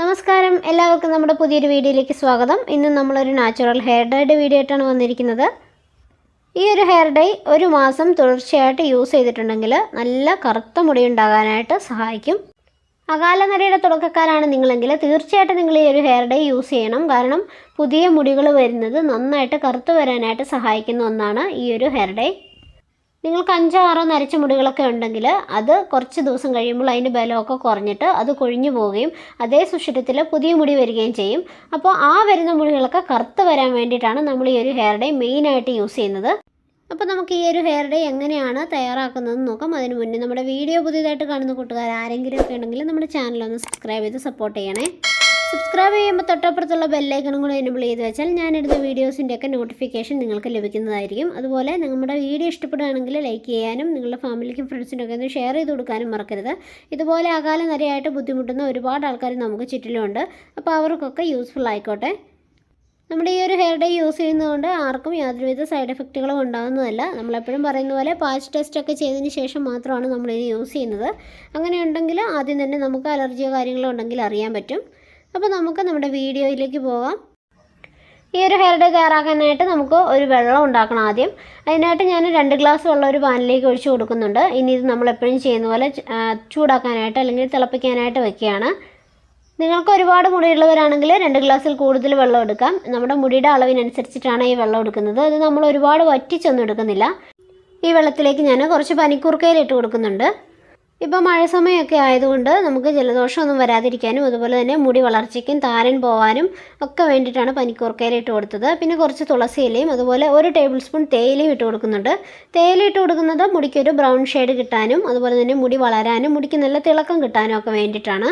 നമസ്കാരം. എല്ലാവർക്കും നമ്മുടെ പുതിയൊരു വീഡിയോയിലേക്ക് സ്വാഗതം. ഇന്ന് നമ്മളൊരു നാച്ചുറൽ ഹെയർ ഡൈയുടെ വീഡിയോ ആയിട്ടാണ് വന്നിരിക്കുന്നത്. ഈ ഒരു ഹെയർ ഡൈ ഒരു മാസം തുടർച്ചയായിട്ട് യൂസ് ചെയ്തിട്ടുണ്ടെങ്കിൽ നല്ല കറുത്ത മുടി ഉണ്ടാകാനായിട്ട് സഹായിക്കും. അകാലനരയുടെ തുടക്കക്കാരാണ് നിങ്ങളെങ്കിൽ തീർച്ചയായിട്ടും നിങ്ങൾ ഈ ഒരു ഹെയർ ഡൈ യൂസ് ചെയ്യണം. കാരണം പുതിയ മുടികൾ വരുന്നത് നന്നായിട്ട് കറുത്തു വരാനായിട്ട് സഹായിക്കുന്ന ഒന്നാണ് ഈ ഒരു ഹെയർ ഡേ. നിങ്ങൾക്ക് അഞ്ചോ ആറോ നരച്ച മുടികളൊക്കെ ഉണ്ടെങ്കിൽ അത് കുറച്ച് ദിവസം കഴിയുമ്പോൾ അതിന്റെ ബലമൊക്കെ കുറഞ്ഞിട്ട് അത് കൊഴിഞ്ഞു പോവുകയും അതേ സുഷിരത്തിൽ പുതിയ മുടി വരികയും ചെയ്യും. അപ്പോൾ ആ വരുന്ന മുടികളൊക്കെ കറുത്ത് വരാൻ വേണ്ടിയിട്ടാണ് നമ്മൾ ഈ ഒരു ഹെയർ ഡേ മെയിനായിട്ട് യൂസ് ചെയ്യുന്നത്. അപ്പോൾ നമുക്ക് ഈ ഒരു ഹെയർ ഡേ എങ്ങനെയാണ് തയ്യാറാക്കുന്നതെന്ന് നോക്കാം. അതിന് മുന്നേ നമ്മുടെ വീഡിയോ പുതിയതായിട്ട് കാണുന്ന കൂട്ടുകാർ ആരെങ്കിലും ഒക്കെ ഉണ്ടെങ്കിൽ നമ്മുടെ ചാനലൊന്ന് സബ്സ്ക്രൈബ് ചെയ്ത് സപ്പോർട്ട് ചെയ്യണേ. സബ്സ്ക്രൈബ് ചെയ്യുമ്പോൾ തൊട്ടപ്പുറത്തുള്ള ബെല്ലൈക്കണും കൂടെ എനബിൾ ചെയ്ത് വെച്ചാൽ ഞാനിടുന്ന വീഡിയോസിന്റെയൊക്കെ നോട്ടിഫിക്കേഷൻ നിങ്ങൾക്ക് ലഭിക്കുന്നതായിരിക്കും. അതുപോലെ നമ്മുടെ വീഡിയോ ഇഷ്ടപ്പെടുകയാണെങ്കിൽ ലൈക്ക് ചെയ്യാനും നിങ്ങളുടെ ഫാമിലിക്കും ഫ്രണ്ട്സിനൊക്കെ ഒന്ന് ഷെയർ ചെയ്ത് കൊടുക്കാനും മറക്കരുത്. ഇതുപോലെ അകാല നിരയായിട്ട് ബുദ്ധിമുട്ടുന്ന ഒരുപാട് ആൾക്കാർ നമുക്ക് ചുറ്റിലുമുണ്ട് അപ്പോൾ അവർക്കൊക്കെ യൂസ്ഫുൾ ആയിക്കോട്ടെ. നമ്മുടെ ഈ ഒരു ഹെയർ ഡേ യൂസ് ചെയ്യുന്നതുകൊണ്ട് ആർക്കും യാതൊരുവിധ സൈഡ് എഫക്റ്റുകളും ഉണ്ടാകുന്നതല്ല. നമ്മളെപ്പോഴും പറയുന്ന പോലെ പാച്ച് ടെസ്റ്റ് ഒക്കെ ചെയ്തതിന് ശേഷം മാത്രമാണ് നമ്മളിത് യൂസ് ചെയ്യുന്നത്. അങ്ങനെ ഉണ്ടെങ്കിൽ ആദ്യം തന്നെ നമുക്ക് അലർജിയോ കാര്യങ്ങളോ ഉണ്ടെങ്കിൽ അറിയാൻ പറ്റും. അപ്പോൾ നമുക്ക് നമ്മുടെ വീഡിയോയിലേക്ക് പോകാം ഈ ഒരു ഹെയർ ഡേ തയ്യാറാക്കാനായിട്ട് നമുക്ക് ഒരു വെള്ളം ഉണ്ടാക്കണം ആദ്യം. അതിനായിട്ട് ഞാൻ രണ്ട് ഗ്ലാസ് വെള്ളം ഒരു പാനിലേക്ക് ഒഴിച്ച് കൊടുക്കുന്നുണ്ട്. ഇനി ഇത് നമ്മൾ എപ്പോഴും ചെയ്യുന്ന പോലെ ചൂടാക്കാനായിട്ട് അല്ലെങ്കിൽ തിളപ്പിക്കാനായിട്ട് വെക്കുകയാണ്. നിങ്ങൾക്ക് ഒരുപാട് മുടിയുള്ളവരാണെങ്കിൽ രണ്ട് ഗ്ലാസ്സിൽ കൂടുതൽ വെള്ളം എടുക്കാം. നമ്മുടെ മുടിയുടെ അളവിനനുസരിച്ചിട്ടാണ് ഈ വെള്ളം എടുക്കുന്നത്. അത് നമ്മൾ ഒരുപാട് വറ്റിച്ചൊന്നും എടുക്കുന്നില്ല. ഈ വെള്ളത്തിലേക്ക് ഞാൻ കുറച്ച് പനിക്കൂർക്കയിൽ ഇട്ട് കൊടുക്കുന്നുണ്ട്. ഇപ്പോൾ മഴ സമയമൊക്കെ ആയതുകൊണ്ട് നമുക്ക് ജലദോഷമൊന്നും വരാതിരിക്കാനും അതുപോലെ തന്നെ മുടി വളർച്ചയ്ക്കും താരൻ പോകാനും ഒക്കെ വേണ്ടിയിട്ടാണ് പനിക്കൂർക്കയില ഇട്ട് കൊടുത്തത്. പിന്നെ കുറച്ച് തുളസി ഇലയും അതുപോലെ ഒരു ടേബിൾ സ്പൂൺ തേയിലയും ഇട്ട് കൊടുക്കുന്നുണ്ട്. തേയില ഇട്ട് കൊടുക്കുന്നത് മുടിക്കൊരു ബ്രൗൺ ഷെയ്ഡ് കിട്ടാനും അതുപോലെ തന്നെ മുടി വളരാനും മുടിക്ക് നല്ല തിളക്കം കിട്ടാനും ഒക്കെ വേണ്ടിയിട്ടാണ്.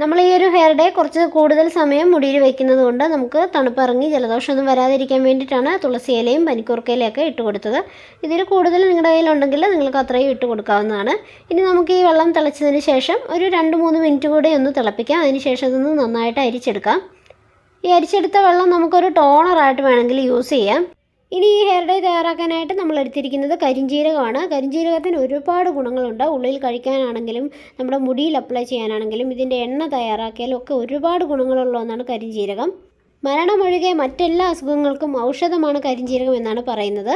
നമ്മൾ ഈ ഒരു ഹെയർ ഡേ കുറച്ച് കൂടുതൽ സമയം മുടിയിൽ വെക്കുന്നത് കൊണ്ട് നമുക്ക് തണുപ്പിറങ്ങി ജലദോഷമൊന്നും വരാതിരിക്കാൻ വേണ്ടിയിട്ടാണ് തുളസി ഇലയും പനിക്കൂർക്കയിലൊക്കെ ഇട്ട് കൊടുത്തത്. ഇതിൽ കൂടുതൽ നിങ്ങളുടെ കയ്യിലുണ്ടെങ്കിൽ നിങ്ങൾക്ക് അത്രയും ഇട്ട് കൊടുക്കാവുന്നതാണ്. ഇനി നമുക്ക് ഈ വെള്ളം തിളച്ചതിന് ശേഷം ഒരു രണ്ട് മൂന്ന് മിനിറ്റ് കൂടെ ഒന്ന് തിളപ്പിക്കാം. അതിന് ശേഷം ഇതൊന്ന് നന്നായിട്ട് അരിച്ചെടുക്കാം. ഈ അരിച്ചെടുത്ത വെള്ളം നമുക്കൊരു ടോണറായിട്ട് വേണമെങ്കിൽ യൂസ് ചെയ്യാം. ഇനി ഈ ഹെയർ ഡൈ തയ്യാറാക്കാനായിട്ട് നമ്മൾ എടുത്തിരിക്കുന്നത് കരിഞ്ജീരകമാണ് കരിഞ്ജീരകത്തിന് ഒരുപാട് ഗുണങ്ങളുണ്ട്. ഉള്ളിൽ കഴിക്കാനാണെങ്കിലും നമ്മുടെ മുടിയിൽ അപ്ലൈ ചെയ്യാനാണെങ്കിലും ഇതിന്റെ എണ്ണ തയ്യാറാക്കിയാലും ഒക്കെ ഒരുപാട് ഗുണങ്ങളുള്ള ഒന്നാണ് കരിഞ്ജീരകം മരണമൊഴികെ മറ്റെല്ലാ അസുഖങ്ങൾക്കും ഔഷധമാണ് കരിഞ്ജീരകം എന്നാണ് പറയുന്നത്.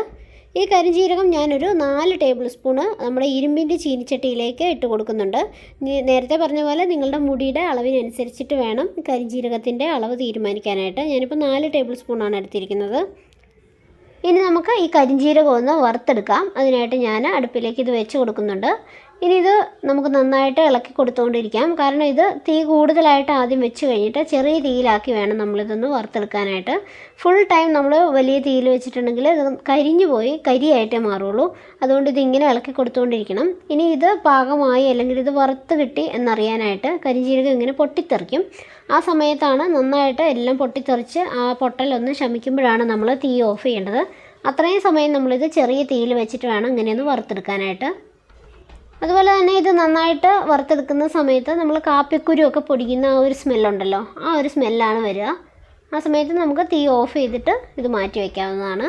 ഈ കരിഞ്ജീരകം ഞാനൊരു നാല് ടേബിൾ സ്പൂണ് നമ്മുടെ ഇരുമ്പിന്റെ ചീനിച്ചട്ടിയിലേക്ക് ഇട്ട് കൊടുക്കുന്നുണ്ട്. നേരത്തെ പറഞ്ഞ പോലെ നിങ്ങളുടെ മുടിയുടെ അളവിനനുസരിച്ചിട്ട് വേണം കരിഞ്ജീരകത്തിന്റെ അളവ് തീരുമാനിക്കാനായിട്ട്. ഞാനിപ്പോൾ നാല് ടേബിൾ സ്പൂണാണ് എടുത്തിരിക്കുന്നത്. ഇനി നമുക്ക് ഈ കരിഞ്ജീരകം ഒന്ന് വറുത്തെടുക്കാം. അതിനായിട്ട് ഞാൻ അടുപ്പിലേക്ക് ഇത് വെച്ച് കൊടുക്കുന്നുണ്ട്. ഇനി ഇത് നമുക്ക് നന്നായിട്ട് ഇളക്കി കൊടുത്തുകൊണ്ടിരിക്കാം കാരണം ഇത് തീ കൂടുതലായിട്ട് ആദ്യം വെച്ച് കഴിഞ്ഞിട്ട് ചെറിയ തീയിലാക്കി വേണം നമ്മളിതൊന്ന് വറുത്തെടുക്കാനായിട്ട്. ഫുൾ ടൈം നമ്മൾ വലിയ തീയിൽ വെച്ചിട്ടുണ്ടെങ്കിൽ ഇത് കരിഞ്ഞു പോയി കരിയായിട്ടേ മാറുള്ളൂ. അതുകൊണ്ട് ഇതിങ്ങനെ ഇളക്കി കൊടുത്തുകൊണ്ടിരിക്കണം ഇനി ഇത് പാകമായി അല്ലെങ്കിൽ ഇത് വറുത്ത് കിട്ടി എന്നറിയാനായിട്ട് കരിഞ്ജീരകം ഇങ്ങനെ പൊട്ടിത്തെറിക്കും. ആ സമയത്താണ് നന്നായിട്ട് എല്ലാം പൊട്ടിത്തെറിച്ച് ആ പൊട്ടലൊന്ന് ശമിക്കുമ്പോഴാണ് നമ്മൾ തീ ഓഫ് ചെയ്യേണ്ടത്. അത്രയും സമയം നമ്മളിത് ചെറിയ തീയിൽ വെച്ചിട്ട് വേണം ഇങ്ങനെയൊന്ന് വറുത്തെടുക്കാനായിട്ട്. അതുപോലെ തന്നെ ഇത് നന്നായിട്ട് വറുത്തെടുക്കുന്ന സമയത്ത് നമ്മൾ കാപ്പിക്കുരുമൊക്കെ പൊടിക്കുന്ന ആ ഒരു സ്മെല്ലുണ്ടല്ലോ ആ ഒരു സ്മെല്ലാണ് വരിക. ആ സമയത്ത് നമുക്ക് തീ ഓഫ് ചെയ്തിട്ട് ഇത് മാറ്റി വയ്ക്കാവുന്നതാണ്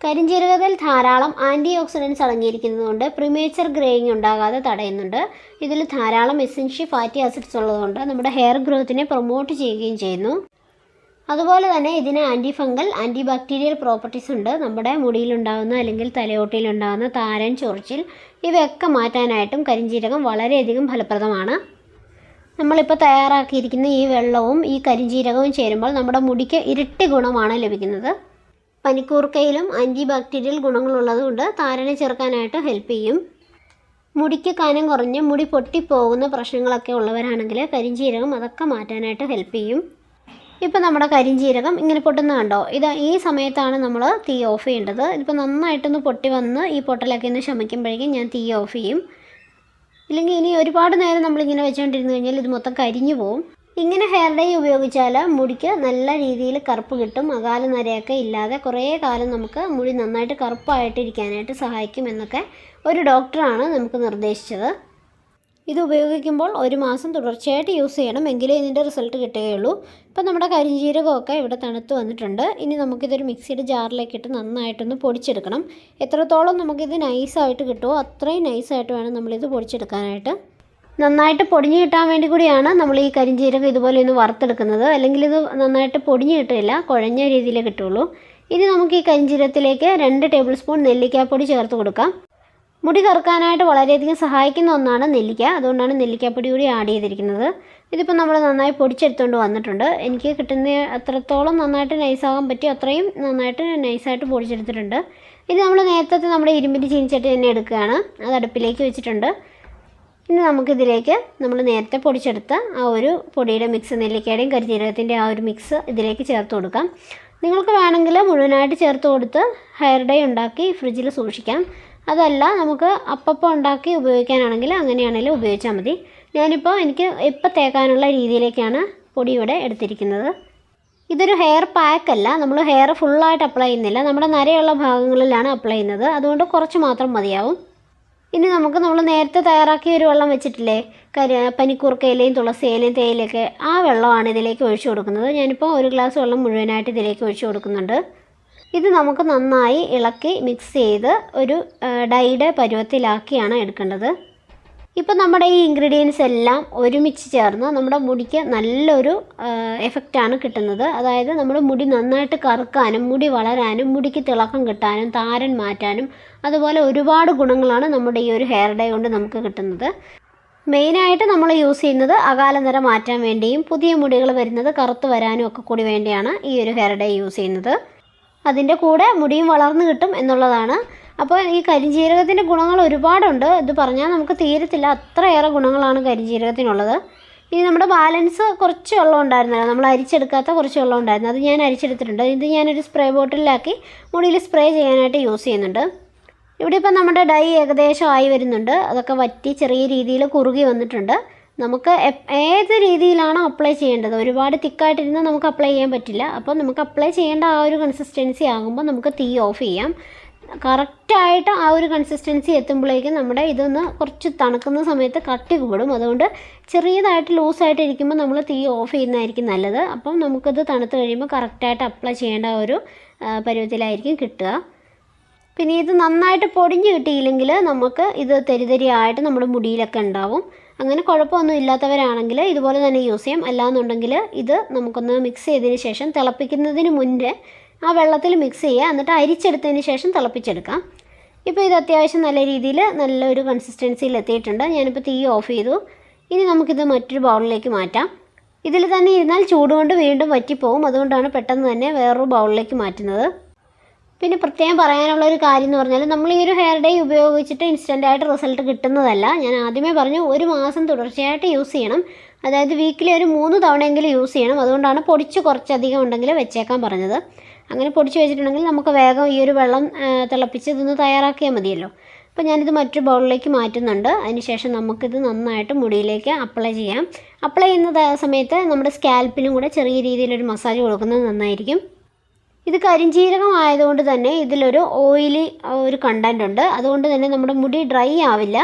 കരിഞ്ജീരകത്തിൽ ധാരാളം ആന്റി ഓക്സിഡൻസ് അടങ്ങിയിരിക്കുന്നതുകൊണ്ട് പ്രിമേച്ചർ ഗ്രേയിങ് ഉണ്ടാകാതെ തടയുന്നുണ്ട്. ഇതിൽ ധാരാളം എസെൻഷ്യൽ ഫാറ്റി ആസിഡ്സ് ഉള്ളതുകൊണ്ട് നമ്മുടെ ഹെയർ ഗ്രോത്തിനെ പ്രൊമോട്ട് ചെയ്യുകയും ചെയ്യുന്നു. അതുപോലെ തന്നെ ഇതിന് anti fungal anti bacterial properties ഉണ്ട്. നമ്മുടെ മുടിയിലുണ്ടാകുന്ന അല്ലെങ്കിൽ തലയോട്ടിയിലുണ്ടാകുന്ന താരൻ ചൊറിച്ചിൽ ഇവയൊക്കെ മാറ്റാനായിട്ടും കരിഞ്ജീരകം വളരെയധികം ഫലപ്രദമാണ്. നമ്മളിപ്പോൾ തയ്യാറാക്കിയിരിക്കുന്ന ഈ വെള്ളവും ഈ കരിഞ്ജീരകവും ചേരുമ്പോൾ നമ്മുടെ മുടിക്ക് ഇരട്ടി ഗുണമാണ് ലഭിക്കുന്നത്. പനിക്കൂർക്കയിലും ആന്റി ബാക്ടീരിയൽ ഗുണങ്ങളുള്ളതുകൊണ്ട് താരനെ ചെറുക്കാനായിട്ട് ഹെൽപ്പ് ചെയ്യും. മുടിക്ക് കനം കുറഞ്ഞ് മുടി പൊട്ടിപ്പോകുന്ന പ്രശ്നങ്ങളൊക്കെ ഉള്ളവരാണെങ്കിൽ കരിഞ്ജീരകം അതൊക്കെ മാറ്റാനായിട്ട് ഹെൽപ്പ് ചെയ്യും. ഇപ്പോൾ നമ്മുടെ കരിഞ്ജീരകം ഇങ്ങനെ പൊട്ടുന്ന കണ്ടോ? ഇത് ഈ സമയത്താണ് നമ്മൾ തീ ഓഫ് ചെയ്യേണ്ടത്. ഇതിപ്പോൾ നന്നായിട്ടൊന്ന് പൊട്ടി വന്ന് ഈ പൊട്ടലൊക്കെ ഒന്ന് ശമിക്കുമ്പോഴേക്കും ഞാൻ തീ ഓഫ് ചെയ്യും. ഇല്ലെങ്കിൽ ഇനി ഒരുപാട് നേരം നമ്മളിങ്ങനെ വെച്ചുകൊണ്ടിരുന്നു കഴിഞ്ഞാൽ ഇത് മൊത്തം കരിഞ്ഞു പോവും. ഇങ്ങനെ ഹെയർ ഡൈ ഉപയോഗിച്ചാൽ മുടിക്ക് നല്ല രീതിയിൽ കറുപ്പ് കിട്ടും. അകാല നരയൊക്കെ ഇല്ലാതെ കുറേ കാലം നമുക്ക് മുടി നന്നായിട്ട് കറുപ്പായിട്ടിരിക്കാനായിട്ട് സഹായിക്കും എന്നൊക്കെ ഒരു ഡോക്ടറാണ് നമുക്ക് നിർദ്ദേശിച്ചത്. ഇത് ഉപയോഗിക്കുമ്പോൾ ഒരു മാസം തുടർച്ചയായിട്ട് യൂസ് ചെയ്യണം എങ്കിലേ ഇതിന്റെ റിസൾട്ട് കിട്ടുകയുള്ളൂ. ഇപ്പം നമ്മുടെ കരിഞ്ജീരകമൊക്കെ ഇവിടെ തണുത്ത് വന്നിട്ടുണ്ട്. ഇനി നമുക്കിതൊരു മിക്സിയുടെ ജാറിലേക്ക് ഇട്ട് നന്നായിട്ടൊന്ന് പൊടിച്ചെടുക്കണം. എത്രത്തോളം നമുക്കിത് നൈസായിട്ട് കിട്ടുമോ അത്രയും നൈസായിട്ട് വേണം നമ്മളിത് പൊടിച്ചെടുക്കാനായിട്ട്. നന്നായിട്ട് പൊടിഞ്ഞു കിട്ടാൻ വേണ്ടി കൂടിയാണ് നമ്മൾ ഈ കരിഞ്ചീരകം ഇതുപോലെ ഒന്ന് വറുത്തെടുക്കുന്നത്. അല്ലെങ്കിൽ ഇത് നന്നായിട്ട് പൊടിഞ്ഞ് കിട്ടില്ല കുഴഞ്ഞ രീതിയിലേ കിട്ടുള്ളൂ. ഇനി നമുക്ക് ഈ കരിഞ്ചീരത്തിലേക്ക് രണ്ട് ടേബിൾ സ്പൂൺ നെല്ലിക്കാപ്പൊടി ചേർത്ത് കൊടുക്കാം. മുടി കറുക്കാനായിട്ട് വളരെയധികം സഹായിക്കുന്ന ഒന്നാണ് നെല്ലിക്ക. അതുകൊണ്ടാണ് നെല്ലിക്കാപ്പൊടി കൂടി ആഡ് ചെയ്തിരിക്കുന്നത്. ഇതിപ്പോൾ നമ്മൾ നന്നായി പൊടിച്ചെടുത്തുകൊണ്ട് വന്നിട്ടുണ്ട്. എനിക്ക് കിട്ടുന്ന അത്രത്തോളം നന്നായിട്ട് നൈസാകാൻ പറ്റി അത്രയും നന്നായിട്ട് നൈസായിട്ട് പൊടിച്ചെടുത്തിട്ടുണ്ട്. ഇത് നമ്മൾ നേരത്തെ നമ്മുടെ ഇരുമ്പിന്റെ ചീനിച്ചട്ടി തന്നെ എടുക്കുകയാണ്. അത് അടുപ്പിലേക്ക് വെച്ചിട്ടുണ്ട്. ഇനി നമുക്കിതിലേക്ക് നമ്മൾ നേരത്തെ പൊടിച്ചെടുത്ത ആ ഒരു പൊടിയുടെ മിക്സ് നെല്ലിക്കയുടെയും കരിജീരകത്തിന്റെ ആ ഒരു മിക്സ് ഇതിലേക്ക് ചേർത്ത് കൊടുക്കാം. നിങ്ങൾക്ക് വേണമെങ്കിൽ മുഴുവനായിട്ട് ചേർത്ത് കൊടുത്ത് ഹെയർ ഡേ ഉണ്ടാക്കി ഫ്രിഡ്ജിൽ സൂക്ഷിക്കാം. അതല്ല നമുക്ക് അപ്പപ്പം ഉണ്ടാക്കി ഉപയോഗിക്കാനാണെങ്കിൽ അങ്ങനെയാണെങ്കിലും ഉപയോഗിച്ചാൽ മതി. ഞാനിപ്പോൾ എനിക്ക് ഇപ്പം തേക്കാനുള്ള രീതിയിലേക്കാണ് പൊടി ഇവിടെ എടുത്തിരിക്കുന്നത്. ഇതൊരു ഹെയർ പാക്ക് അല്ല. നമ്മൾ ഹെയർ ഫുള്ളായിട്ട് അപ്ലൈ ചെയ്യുന്നില്ല. നമ്മുടെ നരയുള്ള ഭാഗങ്ങളിലാണ് അപ്ലൈ ചെയ്യുന്നത്. അതുകൊണ്ട് കുറച്ച് മാത്രം മതിയാവും. ഇനി നമുക്ക് നമ്മൾ നേരത്തെ തയ്യാറാക്കിയ ഒരു വെള്ളം വെച്ചിട്ടില്ലേ? കരി പനിക്കൂർക്കയിലയും തുളസിയിലെയും തേയിലൊക്കെ ആ വെള്ളമാണ് ഇതിലേക്ക് ഒഴിച്ചു കൊടുക്കുന്നത്. ഞാനിപ്പോൾ ഒരു ഗ്ലാസ് വെള്ളം മുഴുവനായിട്ട് ഇതിലേക്ക് ഒഴിച്ചു കൊടുക്കുന്നുണ്ട്. ഇത് നമുക്ക് നന്നായി ഇളക്കി മിക്സ് ചെയ്ത് ഒരു ഡൈയുടെ പരുവത്തിലാക്കിയാണ് എടുക്കേണ്ടത്. ഇപ്പം നമ്മുടെ ഈ ഇൻഗ്രീഡിയൻസ് എല്ലാം ഒരുമിച്ച് ചേർന്ന് നമ്മുടെ മുടിക്ക് നല്ലൊരു എഫക്റ്റാണ് കിട്ടുന്നത്. അതായത് നമ്മുടെ മുടി നന്നായിട്ട് കറുക്കാനും മുടി വളരാനും മുടിക്ക് തിളക്കം കിട്ടാനും താരൻ മാറ്റാനും അതുപോലെ ഒരുപാട് ഗുണങ്ങളാണ് നമ്മുടെ ഈ ഒരു ഹെയർ ഡൈ കൊണ്ട് നമുക്ക് കിട്ടുന്നത്. മെയിനായിട്ട് നമ്മൾ യൂസ് ചെയ്യുന്നത് അകാല നിര മാറ്റാൻ വേണ്ടിയും പുതിയ മുടികൾ വരുന്നത് കറുത്ത് വരാനും ഒക്കെ കൂടി വേണ്ടിയാണ് ഈ ഒരു ഹെയർ ഡൈ യൂസ് ചെയ്യുന്നത്. അതിന്റെ കൂടെ മുടിയും വളർന്നു കിട്ടും എന്നുള്ളതാണ്. അപ്പോൾ ഈ കരിഞ്ജീരകത്തിന്റെ ഗുണങ്ങൾ ഒരുപാടുണ്ട്. ഇത് പറഞ്ഞാൽ നമുക്ക് തീരത്തില്ല. അത്രയേറെ ഗുണങ്ങളാണ് കരിഞ്ജീരകത്തിനുള്ളത് ഇനി നമ്മുടെ ബാലൻസ് കുറച്ച് വെള്ളം ഉണ്ടായിരുന്നല്ലോ നമ്മൾ അരിച്ചെടുക്കാത്ത കുറച്ച് വെള്ളം ഉണ്ടായിരുന്നു അത് ഞാൻ അരിച്ചെടുത്തിട്ടുണ്ട്. ഇത് ഞാനൊരു സ്പ്രേ ബോട്ടിലാക്കി മുടിയിൽ സ്പ്രേ ചെയ്യാനായിട്ട് യൂസ് ചെയ്യുന്നുണ്ട്. ഇവിടെ ഇപ്പം നമ്മുടെ ഡൈ ഏകദേശം ആയി വരുന്നുണ്ട്. അതൊക്കെ വറ്റി ചെറിയ രീതിയിൽ കുറുകി വന്നിട്ടുണ്ട്. നമുക്ക് ഏത് രീതിയിലാണോ അപ്ലൈ ചെയ്യേണ്ടത്? ഒരുപാട് തിക്കായിട്ടിരുന്ന് നമുക്ക് അപ്ലൈ ചെയ്യാൻ പറ്റില്ല. അപ്പോൾ നമുക്ക് അപ്ലൈ ചെയ്യേണ്ട ആ ഒരു കൺസിസ്റ്റൻസി ആകുമ്പോൾ നമുക്ക് തീ ഓഫ് ചെയ്യാം. കറക്റ്റായിട്ട് ആ ഒരു കൺസിസ്റ്റൻസി എത്തുമ്പോഴേക്കും നമ്മുടെ ഇതൊന്ന് കുറച്ച് തണുക്കുന്ന സമയത്ത് കട്ടി കൂടും അതുകൊണ്ട് ചെറിയതായിട്ട് ലൂസായിട്ട് ഇരിക്കുമ്പോൾ നമ്മൾ തീ ഓഫ് ചെയ്യുന്നതായിരിക്കും നല്ലത്. അപ്പം നമുക്കത് തണുത്ത് കഴിയുമ്പോൾ കറക്റ്റായിട്ട് അപ്ലൈ ചെയ്യേണ്ട ഒരു പരുവത്തിലായിരിക്കും കിട്ടുക. പിന്നെ ഇത് നന്നായിട്ട് പൊടിഞ്ഞ് കിട്ടിയില്ലെങ്കിൽ നമുക്ക് ഇത് തെരിതെരിയായിട്ട് നമ്മുടെ മുടിയിലൊക്കെ ഉണ്ടാവും. അങ്ങനെ കുഴപ്പമൊന്നും ഇല്ലാത്തവരാണെങ്കിൽ ഇതുപോലെ തന്നെ യൂസ് ചെയ്യാം. അല്ലാന്നുണ്ടെങ്കിൽ ഇത് നമുക്കൊന്ന് മിക്സ് ചെയ്തതിന് ശേഷം തിളപ്പിക്കുന്നതിന് മുന്നേ ആ വെള്ളത്തിൽ മിക്സ് ചെയ്യുക. എന്നിട്ട് അരിച്ചെടുത്തതിന് ശേഷം തിളപ്പിച്ചെടുക്കാം. ഇപ്പോൾ ഇത് അത്യാവശ്യം നല്ല രീതിയിൽ നല്ലൊരു കൺസിസ്റ്റൻസിയിൽ എത്തിയിട്ടുണ്ട്. ഞാനിപ്പോൾ തീ ഓഫ് ചെയ്തു. ഇനി നമുക്കിത് മറ്റൊരു ബൗളിലേക്ക് മാറ്റാം. ഇതിൽ തന്നെ ഇരുന്നാൽ ചൂടുകൊണ്ട് വീണ്ടും വറ്റിപ്പോവും. അതുകൊണ്ടാണ് പെട്ടെന്ന് തന്നെ വേറൊരു ബൗളിലേക്ക് മാറ്റുന്നത്. പിന്നെ പ്രത്യേകം പറയാനുള്ള ഒരു കാര്യം എന്ന് പറഞ്ഞാൽ നമ്മൾ ഈ ഒരു ഹെയർ ഡേ ഉപയോഗിച്ചിട്ട് ഇൻസ്റ്റന്റ് ആയിട്ട് റിസൾട്ട് കിട്ടുന്നതല്ല. ഞാൻ ആദ്യമേ പറഞ്ഞു ഒരു മാസം തുടർച്ചയായിട്ട് യൂസ് ചെയ്യണം. അതായത് വീക്കിലി ഒരു മൂന്ന് തവണയെങ്കിലും യൂസ് ചെയ്യണം. അതുകൊണ്ടാണ് പൊടിച്ച് കുറച്ചധികം ഉണ്ടെങ്കിൽ വെച്ചേക്കാൻ പറഞ്ഞത്. അങ്ങനെ പൊടിച്ച് വെച്ചിട്ടുണ്ടെങ്കിൽ നമുക്ക് വേഗം ഈ ഒരു വെള്ളം തിളപ്പിച്ച് ഇതൊന്ന് തയ്യാറാക്കിയാൽ മതിയല്ലോ. അപ്പോൾ ഞാനിത് മറ്റൊരു ബൗളിലേക്ക് മാറ്റുന്നുണ്ട്. അതിനുശേഷം നമുക്കിത് നന്നായിട്ട് മുടിയിലേക്ക് അപ്ലൈ ചെയ്യാം. അപ്ലൈ ചെയ്യുന്ന സമയത്ത് നമ്മുടെ സ്കാൽപ്പിനും കൂടെ ചെറിയ രീതിയിലൊരു മസാജ് കൊടുക്കുന്നത് നന്നായിരിക്കും. ഇത് കരിഞ്ജീരകം ആയതുകൊണ്ട് തന്നെ ഇതിലൊരു ഓയിലി ഒരു കണ്ടന്റ് ഉണ്ട്. അതുകൊണ്ട് തന്നെ നമ്മുടെ മുടി ഡ്രൈ ആവില്ല.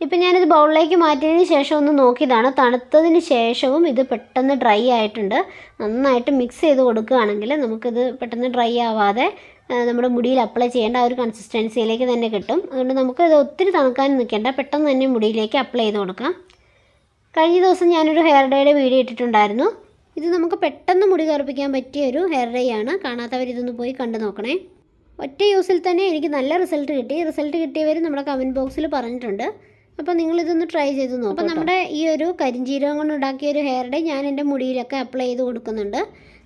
ഇപ്പം ഞാനിത് ബൗളിലേക്ക് മാറ്റിയതിന് ശേഷം ഒന്ന് നോക്കിയതാണ്. തണുത്തതിന് ശേഷവും ഇത് പെട്ടെന്ന് ഡ്രൈ ആയിട്ടുണ്ട്. നന്നായിട്ട് മിക്സ് ചെയ്ത് കൊടുക്കുകയാണെങ്കിൽ നമുക്കിത് പെട്ടെന്ന് ഡ്രൈ ആവാതെ നമ്മുടെ മുടിയിൽ അപ്ലൈ ചെയ്യേണ്ട ആ ഒരു കൺസിസ്റ്റൻസിയിലേക്ക് തന്നെ കിട്ടും. അതുകൊണ്ട് നമുക്കിത് ഒത്തിരി തണുക്കാൻ നിൽക്കേണ്ട. പെട്ടെന്ന് തന്നെ മുടിയിലേക്ക് അപ്ലൈ ചെയ്ത് കൊടുക്കാം. കഴിഞ്ഞ ദിവസം ഞാനൊരു ഹെയർ ഡേയുടെ വീഡിയോ ഇട്ടിട്ടുണ്ടായിരുന്നു. ഇത് നമുക്ക് പെട്ടെന്ന് മുടി കറുപ്പിക്കാൻ പറ്റിയ ഒരു ഹെയർ ഡേ ആണ്. കാണാത്തവർ ഇതൊന്ന് പോയി കണ്ടു നോക്കണേ. ഒറ്റ യൂസിൽ തന്നെ എനിക്ക് നല്ല റിസൾട്ട് കിട്ടി. റിസൾട്ട് കിട്ടിയവർ നമ്മുടെ കമന്റ് ബോക്സിൽ പറഞ്ഞിട്ടുണ്ട്. അപ്പോൾ നിങ്ങളിതൊന്ന് ട്രൈ ചെയ്ത് നോക്കും അപ്പോൾ നമ്മുടെ ഈ ഒരു കരിഞ്ചീരകം കൊണ്ട് ഉണ്ടാക്കിയ ഒരു ഹെയർ ഡേ ഞാൻ എന്റെ മുടിയിലൊക്കെ അപ്ലൈ ചെയ്ത് കൊടുക്കുന്നുണ്ട്.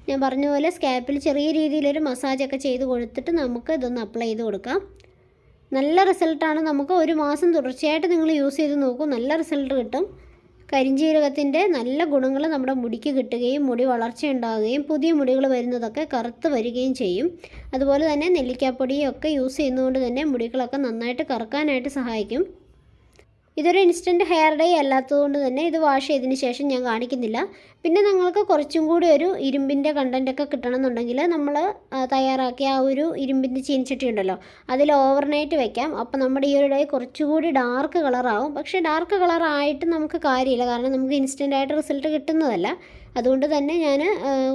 ഞാൻ പറഞ്ഞ പോലെ സ്കാപ്പിൽ ചെറിയ രീതിയിലൊരു മസാജൊക്കെ ചെയ്ത് കൊടുത്തിട്ട് നമുക്ക് ഇതൊന്ന് അപ്ലൈ ചെയ്ത് കൊടുക്കാം. നല്ല റിസൾട്ടാണ് നമുക്ക് ഒരു മാസം തുടർച്ചയായിട്ട് നിങ്ങൾ യൂസ് ചെയ്ത് നോക്കൂ. നല്ല റിസൾട്ട് കിട്ടും. കരിഞ്ജീരകത്തിന്റെ നല്ല ഗുണങ്ങൾ നമ്മുടെ മുടിക്ക് കിട്ടുകയും മുടി വളർച്ച ഉണ്ടാകുകയും പുതിയ മുടികൾ വരുന്നതൊക്കെ കറുത്ത് വരികയും ചെയ്യും. അതുപോലെ തന്നെ നെല്ലിക്കാപ്പൊടിയൊക്കെ യൂസ് ചെയ്യുന്നതുകൊണ്ട് തന്നെ മുടികളൊക്കെ നന്നായിട്ട് കറക്കാനായിട്ട് സഹായിക്കും. ഇതൊരു ഇൻസ്റ്റന്റ് ഹെയർ ഡൈ അല്ലാത്തതുകൊണ്ട് തന്നെ ഇത് വാഷ് ചെയ്തതിന് ശേഷം ഞാൻ കാണിക്കുന്നില്ല. പിന്നെ നിങ്ങൾക്ക് കുറച്ചും കൂടി ഒരു ഇരുമ്പിന്റെ കണ്ടന്റൊക്കെ കിട്ടണമെന്നുണ്ടെങ്കിൽ നമ്മൾ തയ്യാറാക്കിയ ആ ഒരു ഇരുമ്പിന്റെ ചീനിച്ചട്ടി ഉണ്ടല്ലോ അതിൽ ഓവർനൈറ്റ് വെക്കാം. അപ്പോൾ നമ്മുടെ ഈ ഒരു ഡേ കുറച്ചുകൂടി ഡാർക്ക് കളറാവും പക്ഷേ ഡാർക്ക് കളറായിട്ട് നമുക്ക് കാര്യമില്ല. കാരണം നമുക്ക് ഇൻസ്റ്റന്റായിട്ട് റിസൾട്ട് കിട്ടുന്നതല്ല. അതുകൊണ്ട് തന്നെ ഞാൻ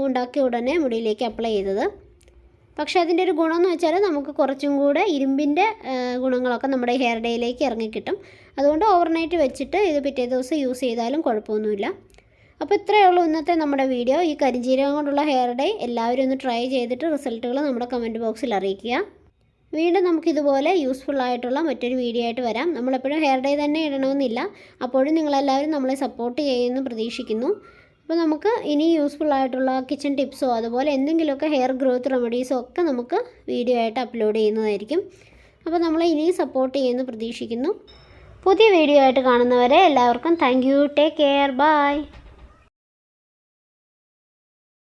ഉണ്ടാക്കിയ ഉടനെ മുടിയിലേക്ക് അപ്ലൈ ചെയ്തത്. പക്ഷേ അതിന്റെ ഒരു ഗുണം എന്ന് വെച്ചാൽ നമുക്ക് കുറച്ചും കൂടെ ഇരുമ്പിന്റെ ഗുണങ്ങളൊക്കെ നമ്മുടെ ഹെയർ ഡേയിലേക്ക് ഇറങ്ങിക്കിട്ടും അതുകൊണ്ട് ഓവർനൈറ്റ് വെച്ചിട്ട് ഇത് പിറ്റേ ദിവസം യൂസ് ചെയ്താലും കുഴപ്പമൊന്നുമില്ല. അപ്പോൾ ഇത്രയേ ഉള്ളൂ ഇന്നത്തെ നമ്മുടെ വീഡിയോ. ഈ കരിഞ്ജീരകം കൊണ്ടുള്ള ഹെയർ ഡേ എല്ലാവരും ഒന്ന് ട്രൈ ചെയ്തിട്ട് റിസൾട്ടുകൾ നമ്മുടെ കമന്റ് ബോക്സിൽ അറിയിക്കുക. വീണ്ടും നമുക്കിതുപോലെ യൂസ്ഫുൾ ആയിട്ടുള്ള മറ്റൊരു വീഡിയോ ആയിട്ട് വരാം. നമ്മളെപ്പോഴും ഹെയർ ഡേ തന്നെ ഇടണമെന്നില്ല. അപ്പോഴും നിങ്ങളെല്ലാവരും നമ്മളെ സപ്പോർട്ട് ചെയ്യുമെന്ന് പ്രതീക്ഷിക്കുന്നു. അപ്പോൾ നമുക്ക് ഇനി യൂസ്ഫുൾ ആയിട്ടുള്ള കിച്ചൺ ടിപ്സോ അതുപോലെ എന്തെങ്കിലുമൊക്കെ ഹെയർ ഗ്രോത്ത് റെമഡീസോ ഒക്കെ നമുക്ക് വീഡിയോ ആയിട്ട് അപ്ലോഡ് ചെയ്യുന്നതായിരിക്കും. അപ്പോൾ നമ്മളെ ഇനിയും സപ്പോർട്ട് ചെയ്യുമെന്ന് പ്രതീക്ഷിക്കുന്നു. പുതിയ വീഡിയോ ആയിട്ട് കാണുന്നവരെ എല്ലാവർക്കും thank you take care bye